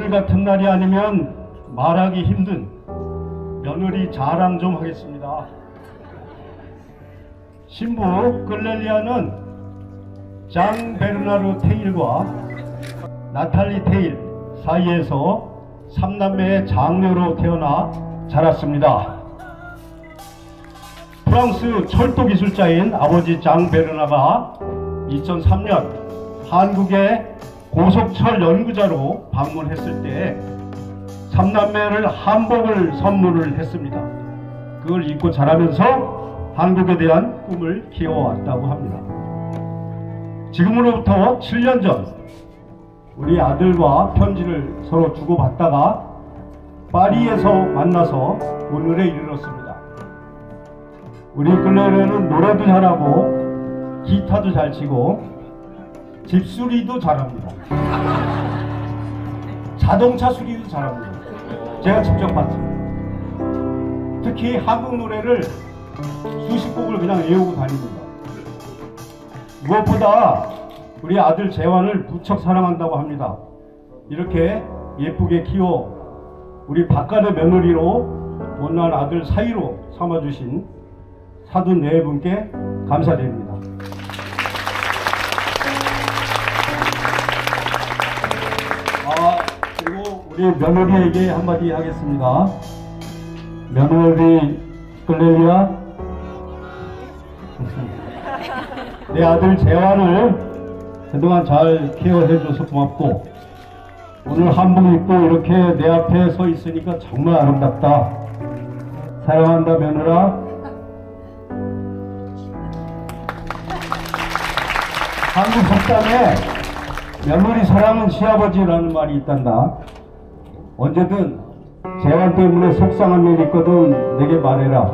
오늘 같은 날이 아니면 말하기 힘든 며느리 자랑 좀 하겠습니다. 신부 끌렐리아는 장 베르나르 테일과 나탈리 테일 사이에서 삼남매의 장녀로 태어나 자랐습니다. 프랑스 철도 기술자인 아버지 장 베르나가 2003년 한국의 고속철 연구자로 방문했을 때 삼남매를 한복을 선물을 했습니다. 그걸 입고 자라면서 한국에 대한 꿈을 키워왔다고 합니다. 지금으로부터 7년 전 우리 아들과 편지를 서로 주고받다가 파리에서 만나서 오늘에 이르렀습니다. 우리 클레르는 노래도 잘하고 기타도 잘 치고 집수리도 잘합니다. 자동차 수리도 잘합니다. 제가 직접 봤습니다. 특히 한국 노래를 수십 곡을 그냥 외우고 다닙니다. 무엇보다 우리 아들 재환을 무척 사랑한다고 합니다. 이렇게 예쁘게 키워 우리 박간의 며느리로 못난 아들 사이로 삼아주신 사돈 네 분께 감사드립니다. 우리 며느리에게 한마디 하겠습니다. 며느리 클레리아, 내 아들 재환을 그동안 잘 케어해줘서 고맙고, 오늘 한복 입고 이렇게 내 앞에 서 있으니까 정말 아름답다. 사랑한다, 며느라. 한국 속담에 며느리 사랑은 시아버지라는 말이 있단다. 언제든 재환 때문에 속상한 일 있거든 내게 말해라.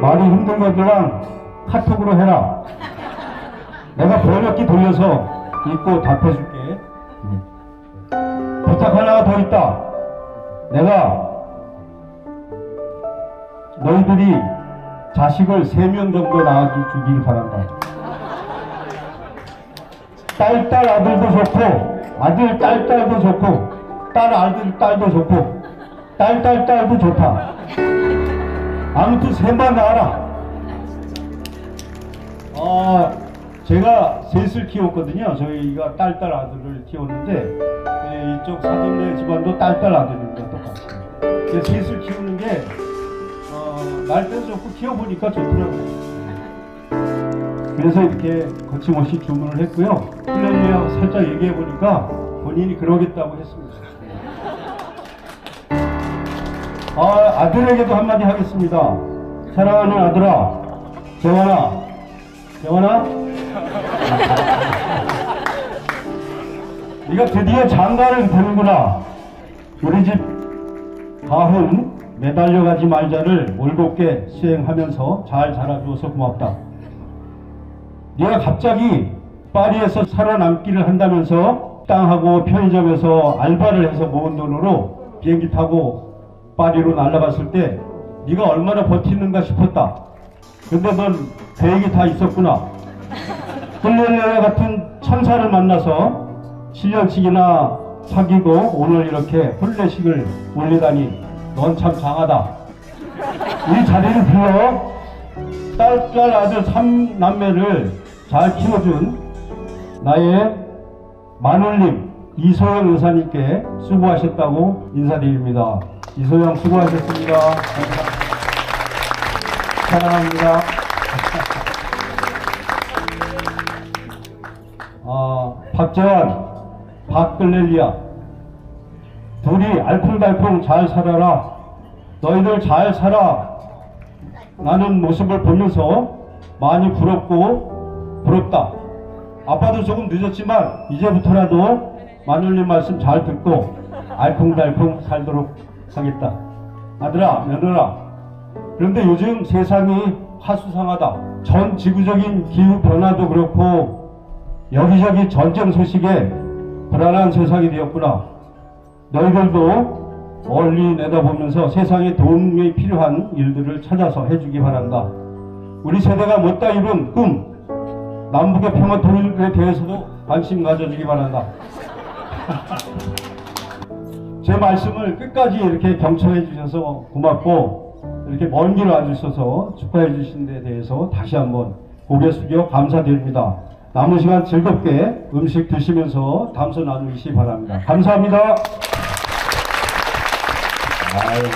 말이 힘든 것들랑 카톡으로 해라. 내가 번역기 돌려서 읽고 답해줄게. 부탁 하나가 더 있다. 내가 너희들이 자식을 세명 정도 낳아주길 바란다. 딸, 딸 아들도 좋고, 아들, 딸, 딸도 좋고, 딸, 아들, 딸도 좋고, 딸, 딸, 딸도 좋다. 아무튼 셋만 낳아라. 어, 제가 셋을 키웠거든요. 저희가 딸, 딸 아들을 키웠는데, 예, 이쪽 사돈네 집안도 딸, 딸 아들입니다. 그래서 셋을 키우는 게, 어, 날 때도 좋고, 키워보니까 좋더라고요. 그래서 이렇게 거침없이 주문을 했고요. 플레이어 살짝 얘기해 보니까 본인이 그러겠다고 했습니다. 아, 아들에게도 한마디 하겠습니다. 사랑하는 아들아, 재환아, 재환아, 네가 드디어 장가를 되는구나. 우리 집 가훈 매달려 가지 말자를 올곧게 수행하면서 잘 자라주어서 고맙다. 네가 갑자기 파리에서 살아남기를 한다면서 땅하고 편의점에서 알바를 해서 모은 돈으로 비행기 타고 파리로 날아갔을 때 네가 얼마나 버티는가 싶었다. 근데 넌 계획이 다 있었구나. 훌레레 같은 천사를 만나서 7년씩이나 사귀고 오늘 이렇게 홀레식을 올리다니 넌참 장하다. 이 자리를 빌려 딸, 딸 아들 삼남매를 잘 키워준 나의 마눌님 이소영 의사님께 수고하셨다고 인사드립니다. 이소영 수고하셨습니다. 사랑합니다. 아, 박재환, 박글렐리아 둘이 알콩달콩 잘 살아라. 너희들 잘 살아. 나는 모습을 보면서 많이 부럽고 부럽다. 아빠도 조금 늦었지만 이제부터라도 마눌님 말씀 잘 듣고 알콩달콩 살도록 하겠다. 아들아, 며느라. 그런데 요즘 세상이 화수상하다. 전 지구적인 기후 변화도 그렇고 여기저기 전쟁 소식에 불안한 세상이 되었구나. 너희들도 멀리 내다보면서 세상에 도움이 필요한 일들을 찾아서 해주기 바란다. 우리 세대가 못다 이룬 꿈, 남북의 평화 통일에 대해서도 관심 가져주기 바란다. 제 말씀을 끝까지 이렇게 경청해 주셔서 고맙고 이렇게 먼 길 와주셔서 축하해 주신 데 대해서 다시 한번 고개 숙여 감사드립니다. 남은 시간 즐겁게 음식 드시면서 담소 나누시기 바랍니다. 감사합니다. 아유, 네.